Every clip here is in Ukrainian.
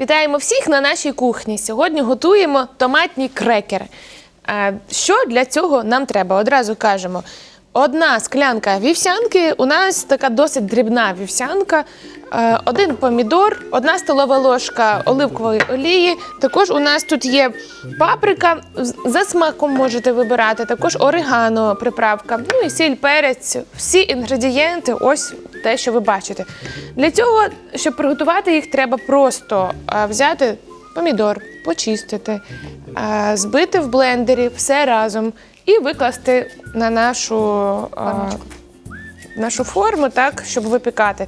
Вітаємо всіх на нашій кухні. Сьогодні готуємо томатні крекери. Е, Що для цього нам треба? Одразу кажемо. Одна склянка вівсянки, у нас така досить дрібна вівсянка, е, один помідор, одна столова ложка оливкової олії. Також у нас тут є паприка, за смаком можете вибирати, також орегано, приправка, ну і сіль, перець. Всі інгредієнти, ось те, що ви бачите. Для цього, щоб приготувати їх, треба просто е, взяти помідор, почистити, е, збити в блендері все разом і викласти на нашу, е, нашу форму, так, щоб випікати.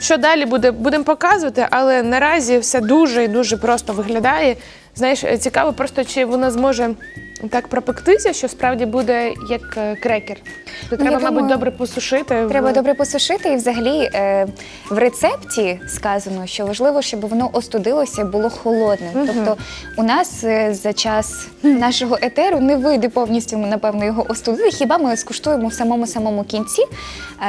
Що далі буде, будемо показувати, але наразі все дуже і дуже просто виглядає. Знаєш, цікаво просто, чи вона зможе так пропектися, що справді буде як е, крекер. То треба, я мабуть, думаю, добре посушити. в- Треба добре посушити, і взагалі е, в рецепті сказано, що важливо, щоб воно остудилося і було холодне. Тобто у нас е, за час нашого етеру не вийде повністю, напевно, його остудити. Хіба ми скуштуємо в самому самому кінці?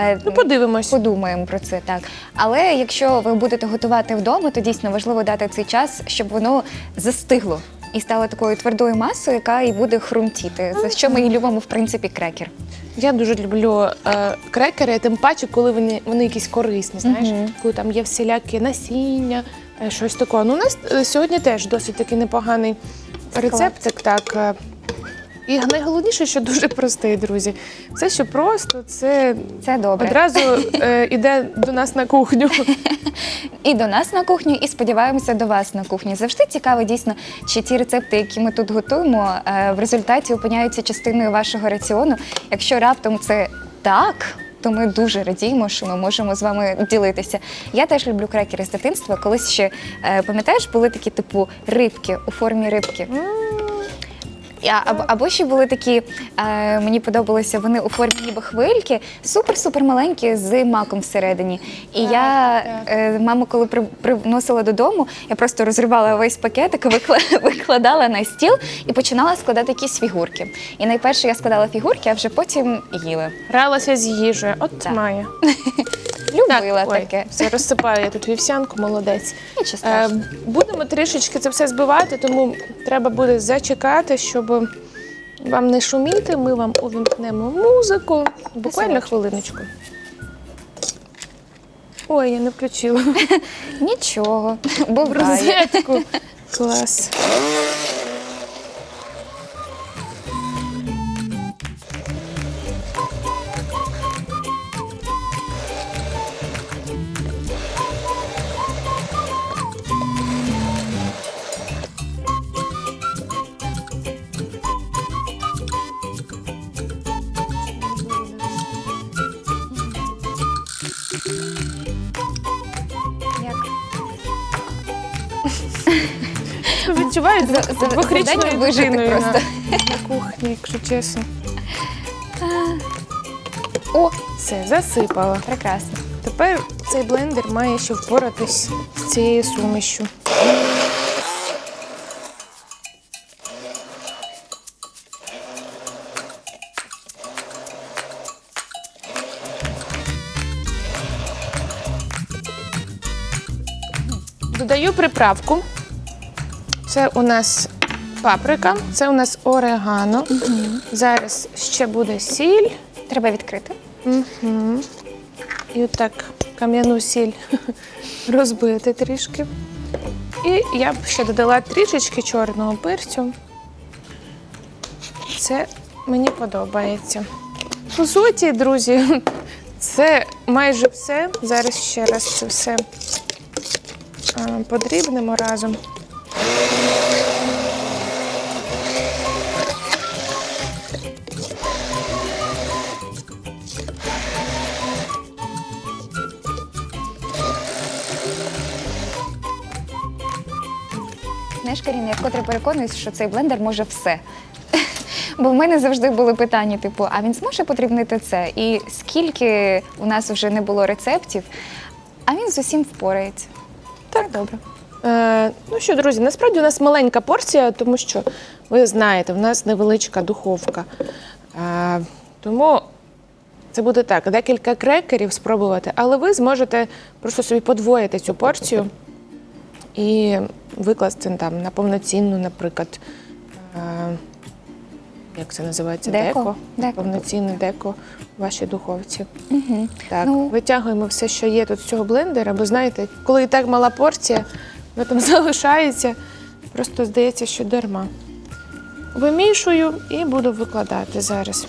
Е, Ну, подивимось. Подумаємо про це так. Але якщо ви будете готувати вдома, то дійсно важливо дати цей час, щоб воно застигло і стала такою твердою масою, яка і буде хрумтіти. За що ми і любимо, в принципі, крекер. Я дуже люблю е, крекери, тим паче, коли вони, вони якісь корисні, знаєш, Мгм. коли там є всілякі насіння, е, щось таке. Ну, у нас е, сьогодні теж досить такий непоганий рецептик. Так. е. І найголовніше, що дуже простий, друзі. Все, що просто, це Це добре. одразу е, іде до нас на кухню. і до нас на кухню, і сподіваємося до вас на кухні. Завжди цікаво, дійсно, чи ті рецепти, які ми тут готуємо, е, в результаті опиняються частиною вашого раціону. Якщо раптом це так. То ми дуже радіємо, що ми можемо з вами ділитися. Я теж люблю крекери з дитинства. Колись ще е, пам'ятаєш, були такі типу рибки у формі рибки. Я, або, ще були такі, е, мені подобалися вони у формі ніби хвильки, супер-супер маленькі з маком всередині. І я, е, мама, коли при, приносила додому, я просто розривала весь пакетик, викла- викладала на стіл і починала складати якісь фігурки. І найперше я складала фігурки, а вже потім їла. Гралася з їжею. От має. Любила ой, таке. Все розсипаю я тут вівсянку, молодець. Нічого Е, страшного. будемо трішечки це все збивати, тому треба буде зачекати, щоб вам не шуміти. Ми вам увімкнемо музику. Буквально Спасибо. хвилиночку. Ой, я не включила. Нічого, буває. Розетку. Клас. Двохрічною вижити дитиною просто. на кухні, якщо чесно. О, Все, засипала. прекрасно. Тепер цей блендер має ще впоратись з цією сумішю. Додаю приправку. Це у нас паприка, це у нас орегано. Зараз ще буде сіль. Треба відкрити. Угу. І отак кам'яну сіль розбити трішки. І я б ще додала трішечки чорного перцю. Це мені подобається. По суті, друзі, це майже все. Зараз ще раз це все подрібнемо разом. Я вкотре переконуюсь, що цей блендер може все. Бо в мене завжди були питання: типу, а він зможе подрібнити це? І скільки у нас вже не було рецептів, а він з усім впорається. Так, добре. Е, ну що, друзі, насправді у нас маленька порція, тому що ви знаєте, в нас невеличка духовка. Е, тому це буде так: декілька крекерів спробувати, але ви зможете просто собі подвоїти цю порцію і викласти там на повноцінну, наприклад, е, як це називається? Деко. Деко. Повноцінне деко в вашій духовці. Угу. Так, Ну. витягуємо все, що є тут з цього блендера, бо знаєте, коли і так мала порція, вона там залишається, просто здається, що дарма. Вимішую і буду викладати зараз.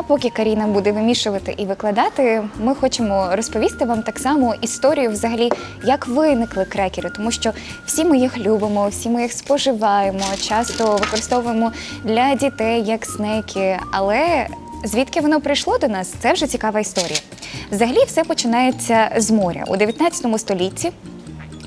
А поки Каріна буде вимішувати і викладати, ми хочемо розповісти вам так само історію, взагалі, як виникли крекери, тому що всі ми їх любимо, всі ми їх споживаємо, часто використовуємо для дітей як снеки. Але звідки воно прийшло до нас, це вже цікава історія. Взагалі, все починається з моря у 19 столітті.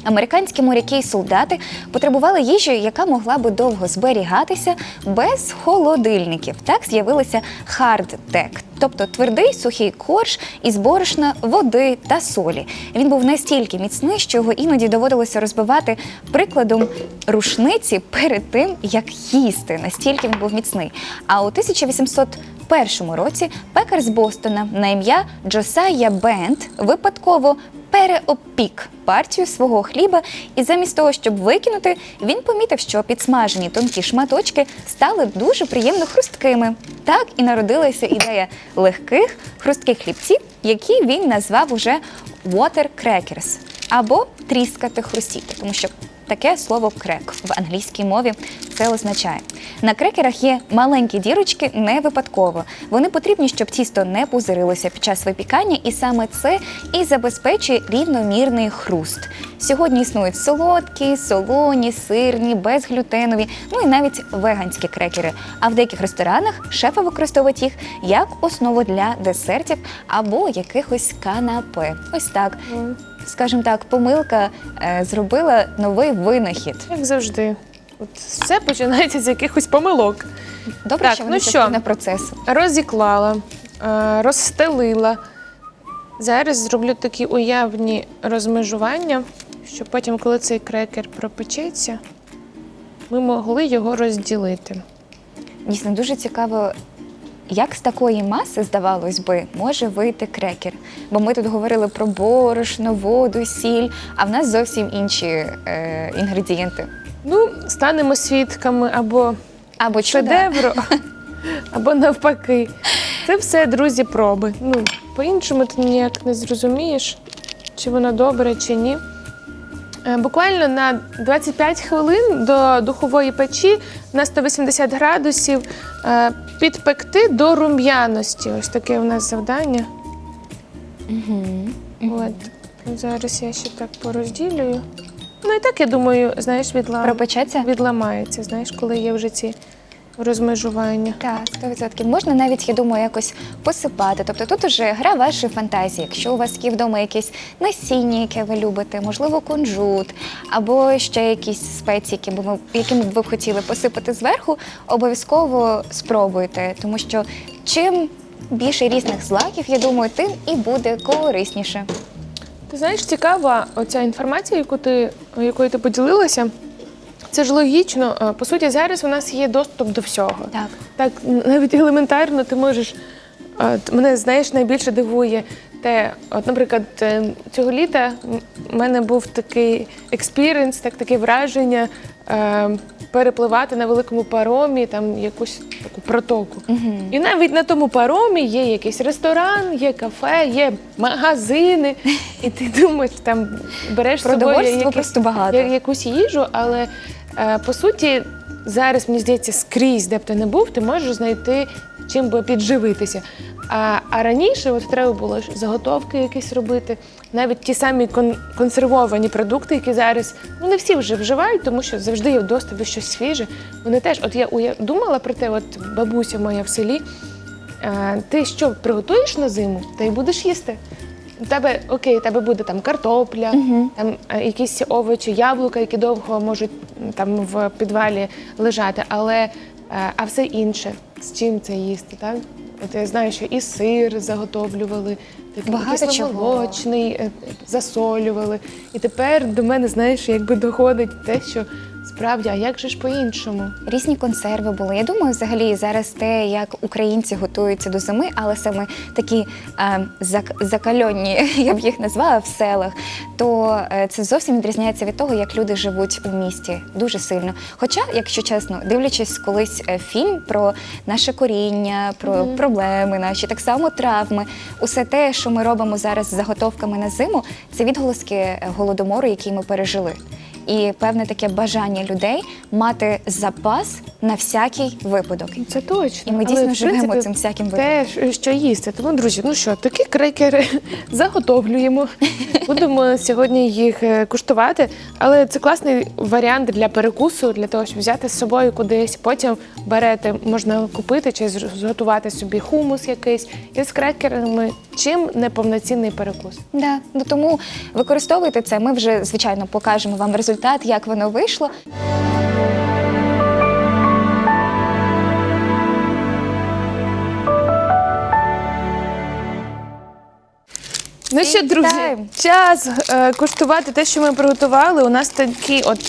Американські моряки і солдати потребували їжі, яка могла би довго зберігатися без холодильників. Так з'явилися хардтек, тобто твердий сухий корж із борошна, води та солі. Він був настільки міцний, що його іноді доводилося розбивати прикладом рушниці перед тим, як їсти. Настільки він був міцний. А у 1801 році пекар з Бостона на ім'я Джосая Бент випадково переопік партію свого хліба, і замість того, щоб викинути, він помітив, що підсмажені тонкі шматочки стали дуже приємно хрусткими. Так і народилася ідея легких хрустких хлібців, які він назвав уже water crackers або тріскати хрустіти, тому що таке слово крек в англійській мові це означає. На крекерах є маленькі дірочки не випадково. Вони потрібні, щоб тісто не пузирилося під час випікання, і саме це і забезпечує рівномірний хруст. Сьогодні існують солодкі, солоні, сирні, безглютенові, ну і навіть веганські крекери. А в деяких ресторанах шефи використовують їх як основу для десертів або якихось канапе. Ось так. Скажімо так, помилка е, зробила новий винахід. Як завжди. От все починається з якихось помилок. Добре, Так, що ну що? частина процесу. Розіклала, е, розстелила. Зараз зроблю такі уявні розмежування, щоб потім, коли цей крекер пропечеться, ми могли його розділити. Дійсно, дуже цікаво, як з такої маси, здавалось би, може вийти крекер. Бо ми тут говорили про борошно, воду, сіль, а в нас зовсім інші е, інгредієнти. Ну, станемо свідками або Або шедевру, або навпаки. Це все, друзі, проби. Ну, по-іншому ти ніяк не зрозумієш, чи воно добре, чи ні. Е, Буквально на 25 хвилин до духової печі на 180 градусів е, підпекти до рум'яності. Ось таке у нас завдання. От. Зараз я ще так порозділюю. Ну і так, я думаю, знаєш, відлам... Пропечеться? відламається, знаєш, коли є вже ці розмежування. Так, 100%. Можна навіть, я думаю, якось посипати. Тобто тут уже гра вашої фантазії. Якщо у вас є вдома якесь насіння, яке ви любите, можливо, кунжут, або ще якісь спеції, які б ви, якими б ви б хотіли посипати зверху, обов'язково спробуйте, тому що чим більше різних злаків, я думаю, тим і буде корисніше. Ти знаєш, цікава оця інформація, яку ти, якою ти поділилася. Це ж логічно. Е, По суті, зараз у нас є доступ до всього. Так. Так, навіть елементарно ти можеш. е, т- Мене знаєш, найбільше дивує те, от, наприклад, е, цього літа в мене був такий експіріенс, так, таке враження е, перепливати на великому паромі, там якусь таку протоку. І навіть на тому паромі є якийсь ресторан, є кафе, є магазини. І ти думаєш, там береш з собою якийсь- просто багато. я- якусь їжу, але е, по суті, зараз мені здається, скрізь, де б ти не був, ти можеш знайти чим би підживитися. А, а раніше от треба було заготовки якісь робити, навіть ті самі кон- консервовані продукти, які зараз ну не всі вже вживають, тому що завжди є в доступі щось свіже. Вони теж, от я, уя- думала про те, от бабуся моя в селі. Е, ти що приготуєш на зиму, та й будеш їсти. У тебе окей, у тебе буде там картопля, там е, якісь овочі, яблука, які довго можуть м, там в підвалі лежати, але е, а все інше, з чим це їсти, так? От я знаю, що і сир заготовлювали, такий Багато кисломолочний, е, засолювали. І тепер до мене, знаєш, якби доходить те, що Справді, а як же ж по-іншому? Різні консерви були. Я думаю, взагалі зараз те, як українці готуються до зими, але саме такі е, зак- закальонні, я б їх назвала в селах, то е, це зовсім відрізняється від того, як люди живуть у місті дуже сильно. Хоча, якщо чесно, дивлячись колись е, фільм про наше коріння, про проблеми наші, так само травми, усе те, що ми робимо зараз з заготовками на зиму, це відголоски е, голодомору, який ми пережили. І певне таке бажання людей мати запас на всякий випадок. Це точно. І ми дійсно в живемо принципі, цим всяким Те, що їсти. Тому, друзі, ну що, такі крекери заготовлюємо. Будемо сьогодні їх е, куштувати. Але це класний варіант для перекусу, для того, щоб взяти з собою кудись. Потім берете, можна купити чи зготувати собі хумус якийсь із крекерами. Чим неповноцінний перекус. Да. Ну, тому використовуйте це. Ми вже, звичайно, покажемо вам результат, як воно вийшло. Ну що, друзі, Вітаємо. час е, куштувати те, що ми приготували. У нас такі от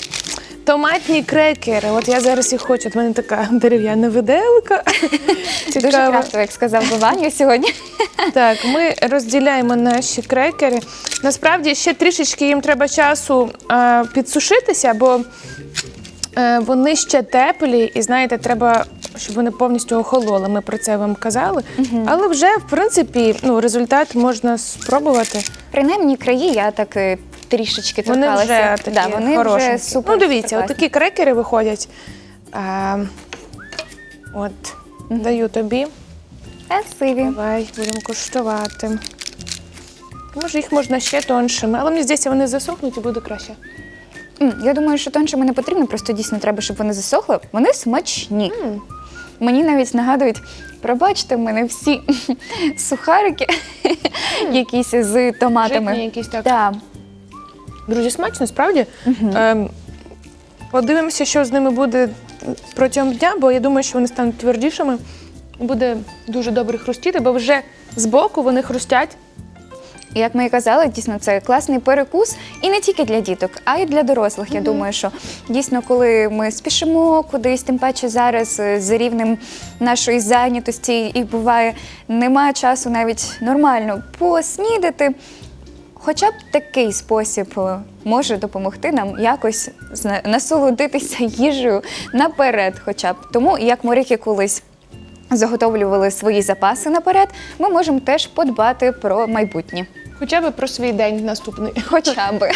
томатні крекери. От я зараз їх хочу. От в мене така дерев'яна виделка. Дуже Цікаво. крафтово, як сказав би Ваня сьогодні. Так, ми розділяємо наші крекери. Насправді ще трішечки їм треба часу е, підсушитися, бо е, вони ще теплі, і знаєте, треба, щоб вони повністю охололи. Ми про це вам казали. Але вже, в принципі, ну, результат можна спробувати. Принаймні краї я так е, трішечки Вони торкалася. вже такі да, вони хорошенькі. вже супер. Ну, дивіться, от такі крекери виходять. А, от, даю тобі. Красиві. Давай будемо куштувати. Може, їх можна ще тоншими, але мені здається, вони засохнуть і буде краще. М, Я думаю, що тоншими не потрібно, просто дійсно треба, щоб вони засохли. Вони смачні. Мені навіть нагадують, пробачте в мене всі сухарики, якісь з томатами. Житні якісь так. Да. Друзі, смачно, справді. Ем, подивимося, що з ними буде протягом дня, бо я думаю, що вони стануть твердішими. Буде дуже добре хрустіти, бо вже збоку вони хрустять. Як ми і казали, дійсно це класний перекус і не тільки для діток, а й для дорослих. Я думаю, що дійсно, коли ми спішимо кудись, тим паче зараз е, з рівнем нашої зайнятості, і буває, немає часу навіть нормально поснідати. Хоча б такий спосіб е, може допомогти нам якось насолодитися їжею наперед, хоча б тому, як моряки колись заготовлювали свої запаси наперед, ми можемо теж подбати про майбутнє. Хоча б про свій день наступний. Хоча би.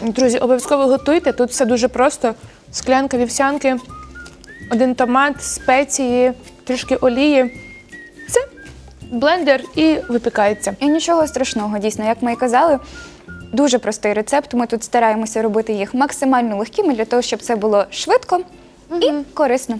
Друзі, обов'язково готуйте. Тут все дуже просто. Склянка вівсянки, один томат, спеції, трішки олії. Блендер і випікається. І нічого страшного, дійсно, як ми і казали. Дуже простий рецепт. Ми тут стараємося робити їх максимально легкими для того, щоб це було швидко і корисно.